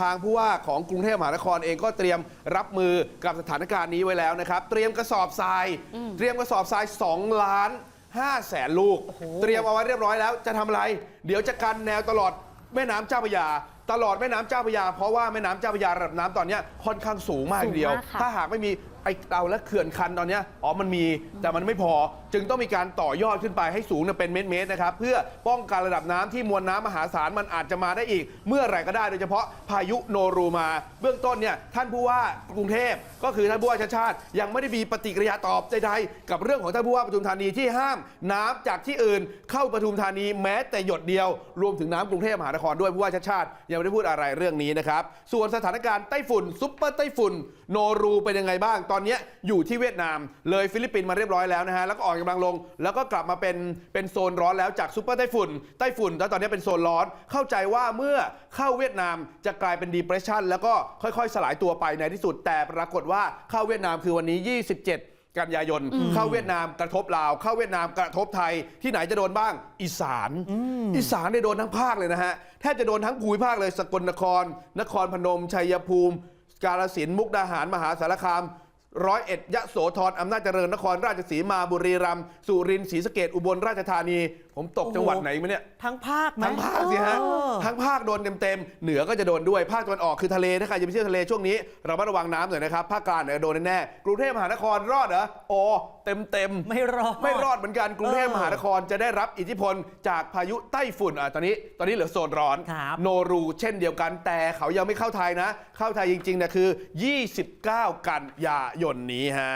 ทางผู้ว่าของกรุงเทพมหานครเองก็เตรียมรับมือกับสถานการณ์นี้ไว้แล้วนะครับ เตรียมกระสอบทราย เตรียมกระสอบทราย 2 ล้าน5แสนลูก เตรียมเอาไว้เรียบร้อยแล้วจะทำอะไร เดี๋ยวจะกันแนวตลอดแม่น้ำเจ้าพระยา ตลอดแม่น้ำเจ้าพระยา เพราะว่าแม่น้ำเจ้าพระยาระดับน้ำตอนเนี้ยค่อนข้างสูงมากทีเดียวสูงมากค่ะ ถ้าหากไม่มีไอ้เตาและเขื่อนคันตอนเนี้ยอ๋อมันมีแต่มันไม่พอ จึงต้องมีการต่อยอดขึ้นไปให้สูงเนี่ยเป็นเมตรๆนะครับเพื่อป้องกันระดับน้ำที่มวลน้ำมหาศาลมันอาจจะมาได้อีก เมื่อไหร่ก็ได้โดยเฉพาะพายุโนรูมา เบื้องต้นเนี่ยท่านผู้ว่ากรุงเทพก็คือท่านผู้ว่าชาติชาติ ยังไม่ได้มีปฏิกิริยาตอบใดๆกับเรื่องของท่านผู้ว่าปทุมธานีที่ห้ามน้ำจากที่อื่นเข้าปทุมธานีแม้แต่หยดเดียว รวมถึงน้ำกรุงเทพมหานครด้วยผู้ว่าชาติชาติยังไม่ได้พูดอะไรเรื่องนี้นะครับ ส่วนสถานการณ์ไต้ฝุ่นซุปเปอร์ไต้ฝุ่น โนรูเป็นยังไงบ้าง ตอนนี้อยู่ที่เวียดนาม เลยฟิลิปปินส์มาเรียบร้อยแล้วนะฮะ แล้วก็อ่อนกำลังลง แล้วก็กลับมาเป็นเป็นโซนร้อนแล้วจากซุปเปอร์ไต้ฝุ่น ไต้ฝุ่นแล้วตอนนี้เป็นโซนร้อน เข้าใจว่าเมื่อเข้าเวียดนามจะกลายเป็นดีเพรสชันแล้วก็ค่อยๆ สลายตัวไปในที่สุด แต่ปรากฏว่าเข้าเวียดนามคือวันนี้ 27 กันยายน เข้าเวียดนามกระทบลาว เข้าเวียดนามกระทบไทยที่ไหนจะโดนบ้าง อีสาน อีสานเนี่ยโดนทั้งภาคเลยนะฮะแทบจะโดนทั้งภูมิภาคเลยสกลนคร นครพนมชัยภูมิ กาฬสินธุ์มุกดาหารมหาสารคามร้อยเอ็ดยะโสธรอำนาจเจริญนครราชสีมาบุรีรัมย์สุรินทร์ศรีสะเกดอุบลราชธานี ผมตกโอ้โหจังหวัดไหนมาเนี่ย ทั้งภาคไหมทั้งภาคสิฮะ เออ ทั้งภาคโดนเต็มๆ เหนือก็จะโดนด้วย ภาคตะวันออกคือทะเล ถ้าใครจะไปเที่ยวทะเลช่วงนี้ระมัดระวังน้ำหน่อยนะครับ ภาคกลางเนี่ยโดนแน่ๆ กรุงเทพมหานครรอดเหรอโอ้เต็มๆ ไม่รอด ไม่รอดเหมือนกัน กรุงเทพมหานครจะได้รับอิทธิพลจากพายุไต้ฝุ่นอะตอนนี้ ตอนนี้เหลือโซนร้อน ครับโนรูเช่นเดียวกัน แต่เขายังไม่เข้าไทยนะ เข้าไทยจริงๆนะคือ 29 กันยายนนี้ฮะ